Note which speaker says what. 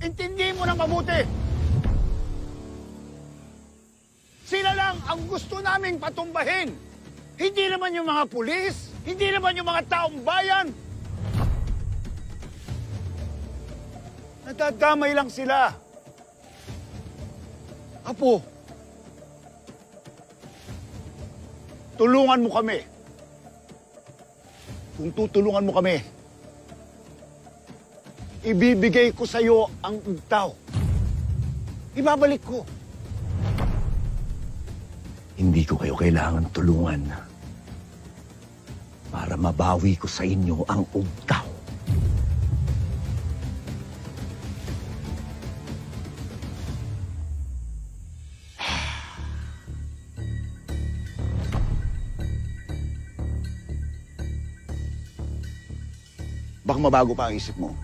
Speaker 1: Intindihin mo ng mabuti. Sila lang ang gusto naming patumbahin. Hindi naman yung mga pulis, hindi naman yung mga taong bayan. Nadadamay lang sila. Apo, tulungan mo kami. Kung tutulungan mo kami, ibibigay ko sa iyo ang ugtaw. Ibabalik ko.
Speaker 2: Hindi ko kayo kailangan tulungan para mabawi ko sa inyo ang ugtaw.
Speaker 1: Baka mabago pa ang isip mo.